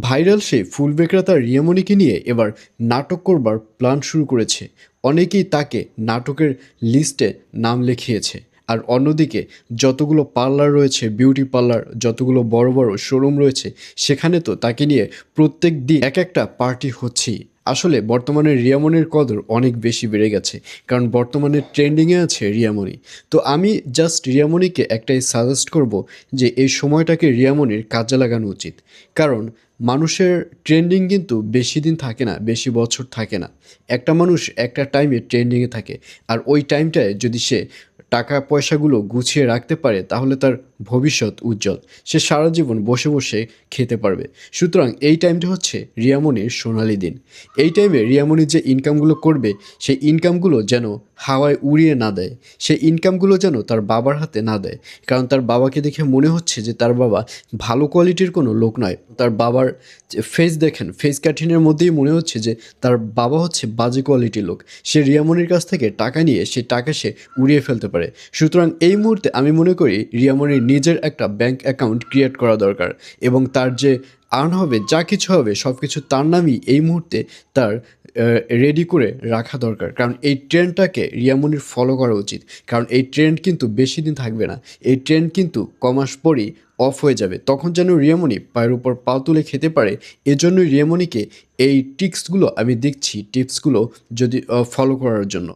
Viral সেই ফুল বিক্রেতা রিয়ামণিকে নিয়ে এবার নাটক করবার প্ল্যান শুরু করেছে। অনেকেই তাকে নাটকের লিস্টে নাম লিখিয়েছে। আর অন্যদিকে যতগুলো পার্লার রয়েছে, বিউটি পার্লার, যতগুলো বড় বড় শোরুম রয়েছে, সেখানে তো তাকে নিয়ে প্রত্যেক দিন এক একটা পার্টি হচ্ছেই। আসলে বর্তমানে রিয়ামনির কদর অনেক বেশি বেড়ে গেছে, কারণ বর্তমানে ট্রেন্ডিংয়ে আছে রিয়ামণি। তো আমি জাস্ট রিয়ামণিকে একটাই সাজেস্ট করব যে এই সময়টাকে রিয়ামণির কাজে লাগানো উচিত। কারণ মানুষের ট্রেন্ডিং কিন্তু বেশি দিন থাকে না, বেশি বছর থাকে না। একটা মানুষ একটা টাইমে ট্রেন্ডিংয়ে থাকে, আর ওই টাইমটায় যদি সে টাকা পয়সাগুলো গুছিয়ে রাখতে পারে, তাহলে তার ভবিষ্যৎ উজ্জ্বল। সে সারা জীবন বসে বসে খেতে পারবে। সুতরাং এই টাইমটা হচ্ছে রিয়ামনির সোনালি দিন। এই টাইমে রিয়ামনি যে ইনকামগুলো করবে, সেই ইনকামগুলো যেন হাওয়ায় উড়িয়ে না দেয়। সেই ইনকামগুলো যেন তার বাবার হাতে না দেয়। কারণ তার বাবাকে দেখে মনে হচ্ছে যে তার বাবা ভালো কোয়ালিটির কোনো লোক নয়। তার বাবার ফেস দেখেন ফেস কাটিনের মধ্যেই মনে হচ্ছে যে তার বাবা হচ্ছে বাজে কোয়ালিটির লোক। সে রিয়ামনির কাছ থেকে টাকা নিয়ে সে টাকা সে উড়িয়ে ফেলতে পারে। সুতরাং এই মুহূর্তে আমি মনে করি রিয়ামনির নিজের একটা ব্যাংক অ্যাকাউন্ট ক্রিয়েট করা দরকার এবং তার যে আর্ন হবে, যা কিছু হবে সব কিছু তার নামই এই মুহূর্তে তার রেডি করে রাখা দরকার। কারণ এই ট্রেন্ডটাকে রিয়ামনির ফলো করা উচিত। কারণ এই ট্রেন্ড কিন্তু বেশি দিন থাকবে না। এই ট্রেন্ড কিন্তু কমাস পরই অফ হয়ে যাবে। তখন যেন রিয়ামনি পায়ের উপর পা তুলে খেতে পারে। এজন্যই রিয়ামনিকে এই টিপসগুলো আমি দেখছি। টিপসগুলো যদি ফলো করার জন্য।